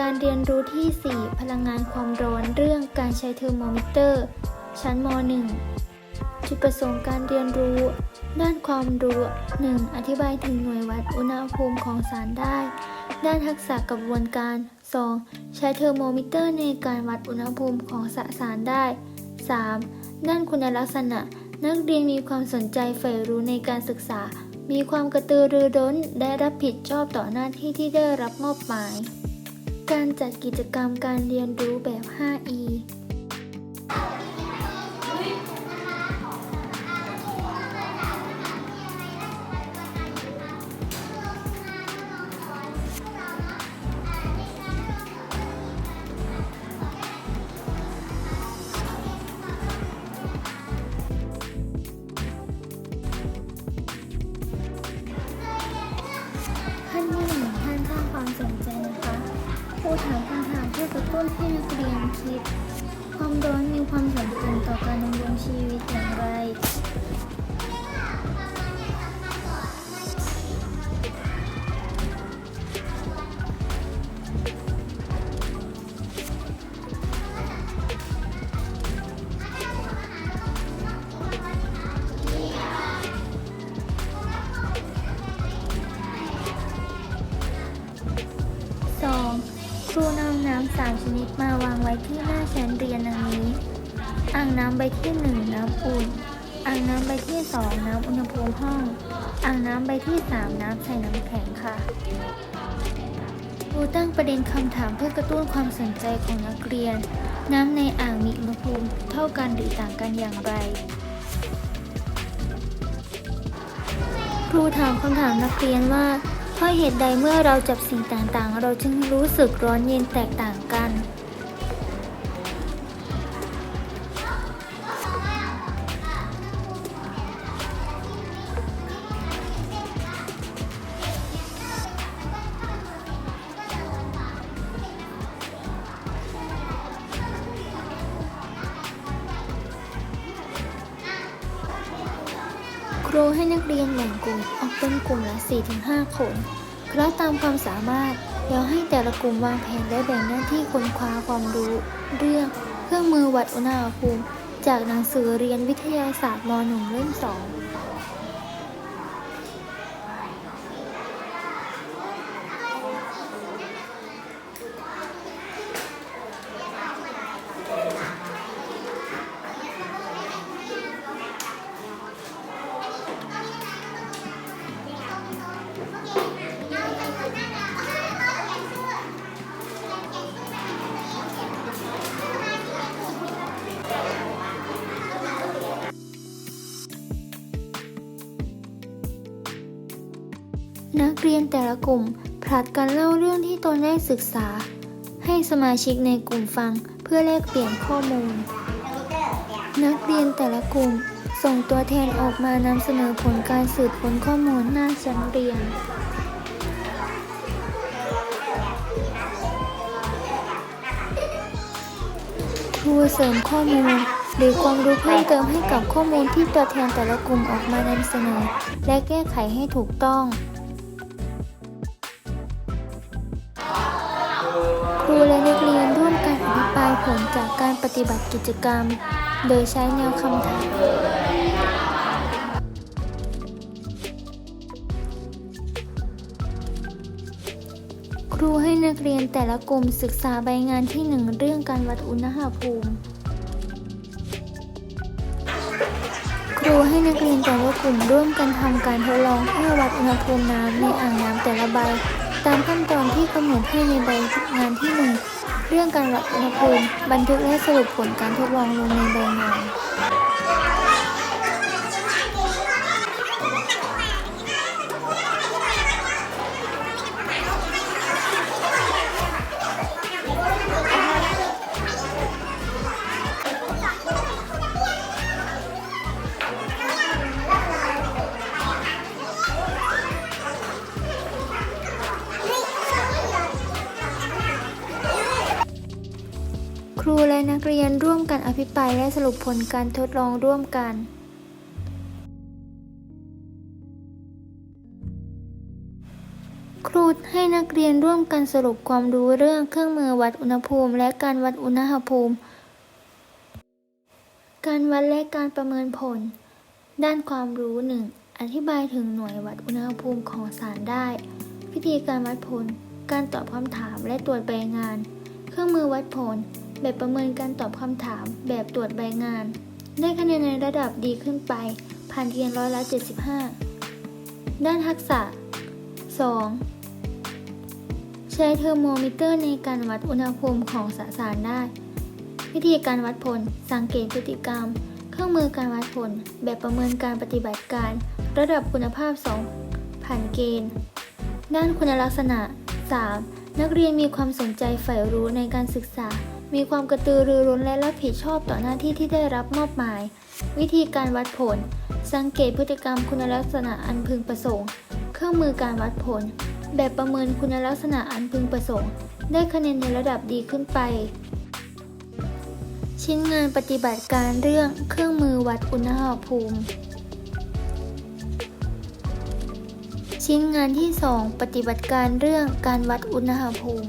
การเรียนรู้ที่ 4 พลังงานความร้อนเรื่องการใช้เทอร์โมมิเตอร์ ชั้นม .1 จุดประสงค์การเรียนรู้ ด้านความรู้ 1. อธิบายถึงหน่วยวัดอุณหภูมิของสารได้ ด้านทักษะกระบวนการ 2. ใช้เทอร์โมมิเตอร์ในการวัดอุณหภูมิของสสารได้ 3. ด้านคุณลักษณะ นักเรียนมีความสนใจใฝ่รู้ในการศึกษา มีความกระตือรือร้น ได้รับผิดชอบต่อหน้าที่ที่ได้รับมอบหมาย การจัดกิจกรรมการเรียนรู้แบบ 5E นักเรียนคิด ความร้อนมีความสำคัญต่อการดำรงชีวิตอย่างไร ครูนำน้ำสามชนิดมาวางไว้ที่หน้าชั้นเรียนดังนี้ อ่างน้ำใบที่1น้ำอุ่น อ่างน้ำใบที่2น้ำอุณหภูมิห้อง อ่างน้ำใบที่3น้ำใส่น้ำแข็งค่ะครูตั้งประเด็นคำถามเพื่อกระตุ้นความสนใจของนักเรียน น้ำในอ่างมีอุณหภูมิเท่ากันหรือต่างกันอย่างไร ครูถามคำถามนักเรียนว่า เพราะเหตุใดเมื่อเราจับสิ่งต่างๆ เราจึงรู้สึกร้อนเย็นแตกต่างกัน ครูให้นักเรียนแบ่งกลุ่มออกเป็นกลุ่มละ 4-5 คนคละตามความสามารถแล้วให้แต่ละกลุ่มวางแผนและแบ่งหน้าที่ค้นคว้าความรู้ เรื่องเครื่องมือวัดอุณหภูมิ จากหนังสือเรียนวิทยาศาสตร์ม .1 เล่ม 2 นักเรียนแต่ละกลุ่มผลัดกันเล่าเรื่องที่ตนได้ศึกษา ให้สมาชิกในกลุ่มฟังเพื่อแลกเปลี่ยนข้อมูล นักเรียนแต่ละกลุ่มส่งตัวแทนออกมานำเสนอผลการสืบค้นข้อมูลหน้าชั้นเรียน ครูเสริมข้อมูล หรือความรู้เพิ่มเติมให้กับข้อมูลที่ตัวแทนแต่ละกลุ่มออกมานำเสนอ และแก้ไขให้ถูกต้อง ผลจากการปฏิบัติกิจกรรม โดยใช้แนวคำถามครูให้นักเรียนแต่ละกลุ่มศึกษาใบงานที่หนึ่งเรื่องการวัดอุณหภูมิ ครูให้นักเรียนแต่ละกลุ่มร่วมกันทำการทดลองเพื่อวัดอุณหภูมิน้ำในอ่างน้ำแต่ละใบ ตามขั้นตอนที่กำหนดให้ในใบงานที่หนึ่งเรื่องการวัดอุณหภูมิบันทึกและสรุปผลการทดลองลงในใบงาน รูและนักเรียนร่วมกันอภิปรายและสรุปผลการทดลองร่วมกันครูให้นักเรียนร่วมกันสรุปความรู้เรื่องเครื่องมือวัดอุณหภูมิและการวัดอุณหภูมิ การวัดและการประเมินผล ด้านความรู้ 1. อธิบายถึงหน่วยวัดอุณหภูมิของสารได้ วิธีการวัดผล การตอบคำถามและตรวจใบงาน เครื่องมือวัดผล แบบประเมินการตอบคำถาม แบบตรวจใบงาน ได้คะแนนในระดับดีขึ้นไป ผ่านเทียนร้อยละ75 ด้านทักษะ 2. ใช้เทอร์โมมิเตอร์ในการวัดอุณหภูมิของสสารได้ วิธีการวัดผล สังเกตพฤติกรรม เครื่องมือการวัดผล แบบประเมินการปฏิบัติการ ระดับคุณภาพ 2 ผ่านเกณฑ์ ด้านคุณลักษณะ 3. นักเรียนมีความสนใจใฝ่รู้ในการศึกษา มีความกระตือรือร้นและรับผิดชอบต่อหน้าที่ที่ได้รับมอบหมาย วิธีการวัดผล สังเกตพฤติกรรมคุณลักษณะอันพึงประสงค์ เครื่องมือการวัดผล แบบประเมินคุณลักษณะอันพึงประสงค์ ได้คะแนนในระดับดีขึ้นไป ชิ้นงานปฏิบัติการเรื่องเครื่องมือวัดอุณหภูมิ ชิ้นงานที่ 2 ปฏิบัติการเรื่องการวัดอุณหภูมิ